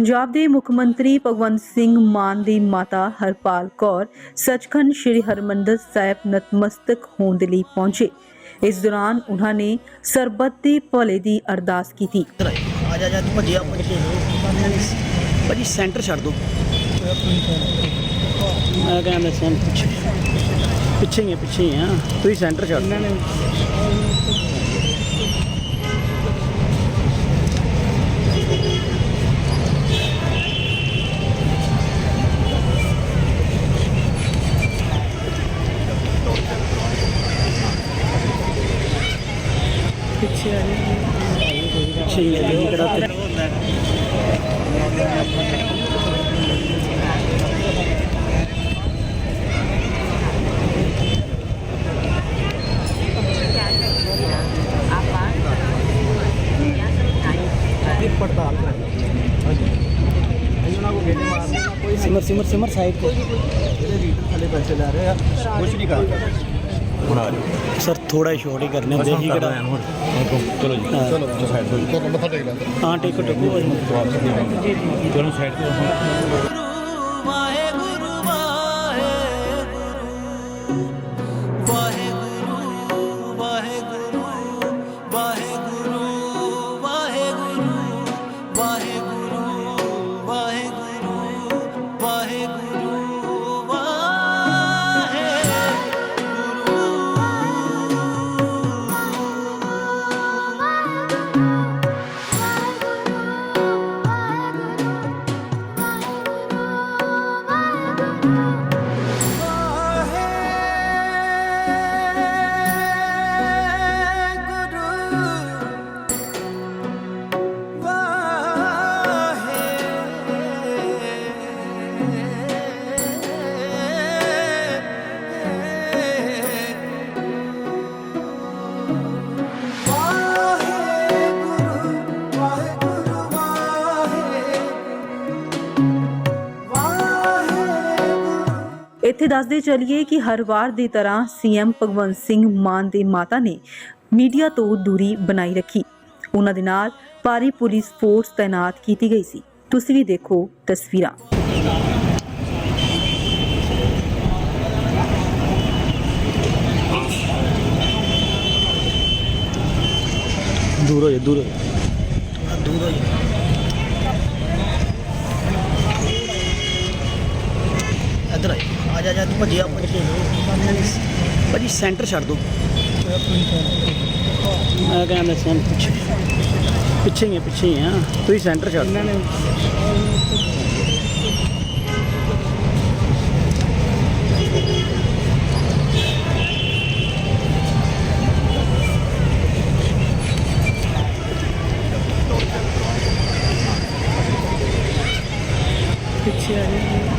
ਪੰਜਾਬ ਦੇ ਮੁੱਖ ਮੰਤਰੀ ਭਗਵੰਤ ਸਿੰਘ ਮਾਨ ਦੀ ਮਾਤਾ ਹਰਪਾਲ ਕੌਰ ਸੱਚਖੰਡ ਸ੍ਰੀ ਹਰਮੰਦਰ ਸਾਹਿਬ ਨਤਮਸਤਕ ਹੋਣ ਦੇ ਲਈ ਪਹੁੰਚੇ। ਇਸ ਦੌਰਾਨ ਉਹਨਾਂ ਨੇ ਸਰਬੱਤ ਦੇ ਭਲੇ ਦੀ ਅਰਦਾਸ ਕੀਤੀ। ਆ ਜਾ ਜਾ ਤੂੰ ਭੱਜਿਆ ਭੱਜ ਕੇ ਭਾਜੀ, ਸੈਂਟਰ ਛੱਡ ਦਿਓ। ਮੈਂ ਕਹਿੰਦਾ ਸੈਂਟਰ ਪਿੱਛੇ ਹੀ ਹੈ ਪਿੱਛੇ ਹੀ ਆ। ਤੁਸੀਂ ਸੈਂਟਰ ਛੱਡ सिमर सिमर सिमर साइड को पैसे रहे हैं कुछ नहीं कहा ਸਰ ਥੋੜਾ ਸ਼ੋਰ ਹੀ ਕਰਨੇ ਹੁੰਦੇ ਸੀ ਕਿਹੜਾ ਚਲੋ ਜੀ ਹਾਂ। ਚਲੋ ਸਾਈਡ ਤੋਂ ਜੀ। ਮੱਥਾ ਟੇਕ ਲੈ ਚਲੋ ਸਾਈਡ ਤੋਂ। ਇੱਥੇ ਦੱਸਦੇ ਚੱਲੀਏ ਕਿ ਹਰ ਵਾਰ ਦੀ ਤਰ੍ਹਾਂ ਸੀਐਮ ਭਗਵੰਤ ਸਿੰਘ ਮਾਨ ਦੀ ਮਾਤਾ ਨੇ ਮੀਡੀਆ ਤੋਂ ਦੂਰੀ ਬਣਾਈ ਰੱਖੀ। ਉਹਨਾਂ ਦੇ ਨਾਲ ਭਾਰੀ ਪੁਲਿਸ ਫੋਰਸ ਤਾਇਨਾਤ ਕੀਤੀ ਗਈ ਸੀ। ਤੁਸੀਂ ਵੀ ਦੇਖੋ ਤਸਵੀਰਾਂ। ਦੂਰ ਹੋ ਜਾ ਦੂਰ ਹੋ ਜਾ। ਦੂਰ ਹੋ ਜਾ। ਇੱਧਰ ਆ ਆ ਜਾ ਜਾ ਤੂੰ ਭੱਜਿਆ ਭੱਜ ਕੇ ਭਾਜੀ ਸੈਂਟਰ ਛੱਡ ਦਿਓ ਮੈਂ ਕਹਿੰਦਾ ਸੈਂਟਰ ਪਿੱਛੇ ਪਿੱਛੇ ਹੀ ਹੈ ਪਿੱਛੇ ਹੀ ਆ ਤੁਸੀਂ ਸੈਂਟਰ ਛੱਡ ਦਿਓ ਪਿੱਛੇ ਆ ਪਿੱਛੇ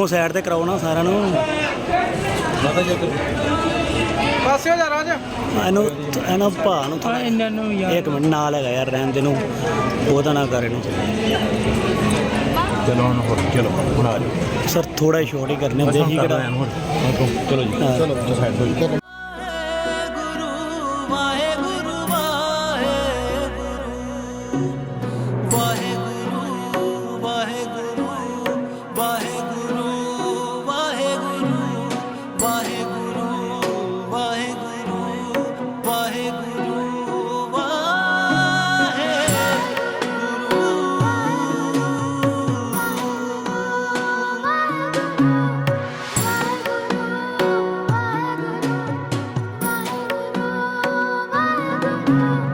ਅੱਗੋਂ ਸਾਈਡ ਤੇ ਕਰਾਓ ਨਾ ਸਾਰਿਆਂ ਨੂੰ। ਪਾਸੇ ਹੋ ਜਾ ਰਾਜ। ਇਹਨੂੰ ਇਹਨੂੰ ਭਾ ਨੂੰ ਇਹਨਾਂ ਨੂੰ ਇੱਕ ਮਿੰਟ ਨਾਲ ਹੈਗਾ ਯਾਰ ਰਹਿਣ ਦੇ ਨੂੰ। ਉਹਦਾ ਨਾ ਕਰ ਇਹਨੂੰ ਚਲੋ ਹੁਣ ਹੋਰ ਚਲੋ ਹੁਣ ਆ ਜਾਓ। ਸਰ ਥੋੜਾ ਸ਼ੋਰਟ ਹੀ ਕਰਨੇ ਹੁੰਦੇ ਸੀ ਕਿਹੜਾ। ਚਲੋ ਜੀ ਹਾਂ। ਚਲੋ ਸਾਈਡ ਤੋਂ Bye.